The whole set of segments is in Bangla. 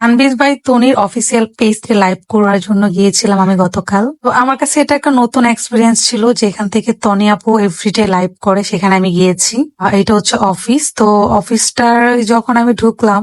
আনবিজ বাই তনির অফিসিয়াল পেজ লাইভ করার জন্য গিয়েছিলাম আমি গতকাল। তো আমার কাছে এটা একটা নতুন এক্সপিরিয়েন্স ছিল, যেখান থেকে তনি আপু এভরিডে লাইভ করে, সেখানে আমি গিয়েছি। এটা হচ্ছে অফিস তো অফিসটার যখন আমি ঢুকলাম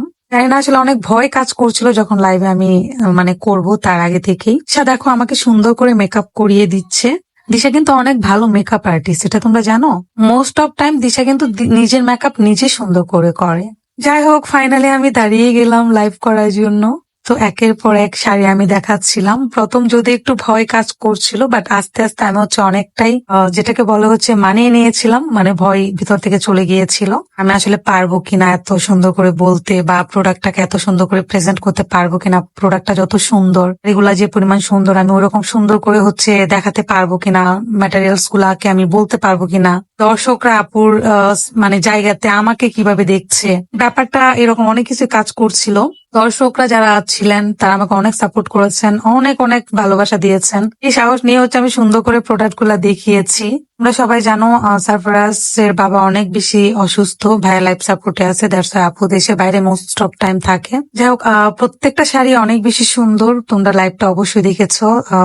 না, আসলে অনেক ভয় কাজ করছিল যখন লাইভে আমি মানে করব তার আগে থেকেই। সে দেখো, আমাকে সুন্দর করে মেকআপ করিয়ে দিচ্ছে। দিশা কিন্তু অনেক ভালো মেকআপ আর্টিস্ট এটা তোমরা জানো? মোস্ট অফ টাইম দিশা কিন্তু নিজের মেকআপ নিজে সুন্দর করে করে। যাই হোক ফাইনালি আমি দাঁড়িয়ে গেলাম লাইভ করার জন্য। তো একের পর এক শাড়ি আমি দেখাচ্ছিলাম। প্রথম যদি একটু ভয় কাজ করছিল বাট আস্তে আস্তে আমি হচ্ছে অনেকটাই যেটাকে বলা হচ্ছে মানিয়ে নিয়েছিলাম মানে ভয় ভিতর থেকে চলে গিয়েছিল। আমি আসলে পারব কিনা এত সুন্দর করে বলতে, বা প্রোডাক্টটাকে এত সুন্দর করে প্রেজেন্ট করতে পারব কিনা প্রোডাক্টটা যত সুন্দর, এগুলা যে পরিমাণ সুন্দর, আমি ওরকম সুন্দর করে হচ্ছে দেখাতে পারব কিনা ম্যাটেরিয়ালস গুলাকে আমি বলতে পারব কিনা। দর্শকরা, আপুর মানে জায়গাতে আমাকে কীভাবে দেখছে, ব্যাপারটা এরকম অনেক কিছু কাজ করছিল। দর্শকরা যারা ছিলেন, তারা আমাকে অনেক সাপোর্ট করেছেন, অনেক অনেক ভালোবাসা দিয়েছেন। এই সাহস নিয়ে হচ্ছে আমি সুন্দর করে প্রোডাক্টগুলা দেখিয়েছি। তোমরা সবাই জানো সারফরাজ এর বাবা অনেক বেশি অসুস্থ ভাইয়া লাইফ সাপোর্টে আছে আপু দেশে বাইরে মোস্ট অফ টাইম থাকে। যাই হোক প্রত্যেকটা শাড়ি অনেক বেশি সুন্দর, তোমরা লাইভটা অবশ্যই দেখেছ।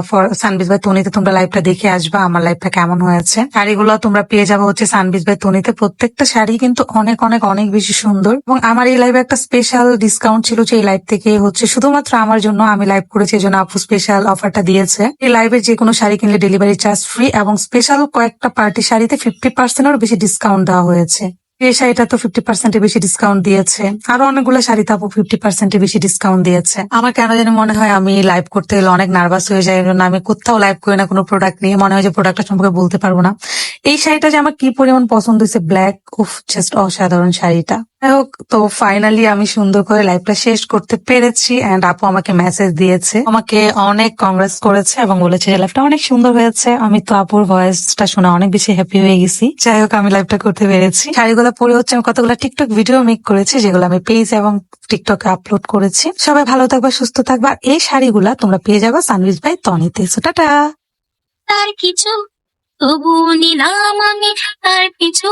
ফর সানবিজ বাই তনিতে তোমরা লাইভটা দেখে আসবা, আমার লাইভটা কেমন হয়েছে। শাড়িগুলো তোমরা পেয়ে যাব হচ্ছে সানবিজ বাই তনিতে প্রত্যেকটা শাড়ি কিন্তু অনেক অনেক অনেক বেশি সুন্দর। এবং আমার এই লাইভে একটা স্পেশাল ডিসকাউন্ট ছিল যে এই লাইভ থেকে হচ্ছে শুধুমাত্র আমার জন্য আমি লাইভ করেছি, এই জন্য আপু স্পেশাল অফারটা দিয়েছে। এই লাইভে যে কোনো শাড়ি কিনলে ডেলিভারি চার্জ ফ্রি এবং স্পেশাল কয়েকটা পার্টি শাড়িতে ফিফটি পার্সেন্টেরও বেশি ডিসকাউন্ট দেওয়া হয়েছে। এই শাড়িটা তো ফিফটি পার্সেন্টের বেশি ডিসকাউন্ট দিয়েছে। আরও অনেকগুলো শাড়িতে তাপ ফিফটি পার্সেন্টের বেশি ডিসকাউন্ট দিয়েছে। আমার কেন যেন মনে হয় আমি লাইভ করতে গেলে অনেক নার্ভাস হয়ে যায় এই জন্য আমি কোথাও লাইভ করি না, কোনো প্রোডাক্ট নিয়ে। মনে হয় যে প্রোডাক্টটা সম্পর্কে বলতে পারব না। এই শাড়িটা যে আমার কি পরিমাণ পছন্দ হয়েছে ব্ল্যাক উফ জাস্ট অসাধারণ শাড়িটা। যাই হোক, তো ফাইনালি আমি সুন্দর করে লাইভটা শেষ করতে পেরেছি এন্ড আপু আমাকে মেসেজ দিয়েছে। আমাকে অনেক কংগ্রেস করেছে এবং বলেছে যে লাইভটা অনেক সুন্দর হয়েছে। আমি তো আপুর ভয়েসটা শুনে অনেক বেশি হ্যাপি হয়ে গেছি। যাই হোক, আমি লাইভটা করতে পেরেছি। শাড়িগুলো পরে হচ্ছে আমি কতগুলো টিকটক ভিডিও মেক করেছি, যেগুলো আমি পেজ এবং টিকটকে আপলোড করেছি। সবাই ভালো থাকবা, সুস্থ থাকবা। আর এই শাড়িগুলা তোমরা পেয়ে যাবে সানভিজ বাই তনিতে টাটা তার কিছু তবু নিলাম আমি তার কিছু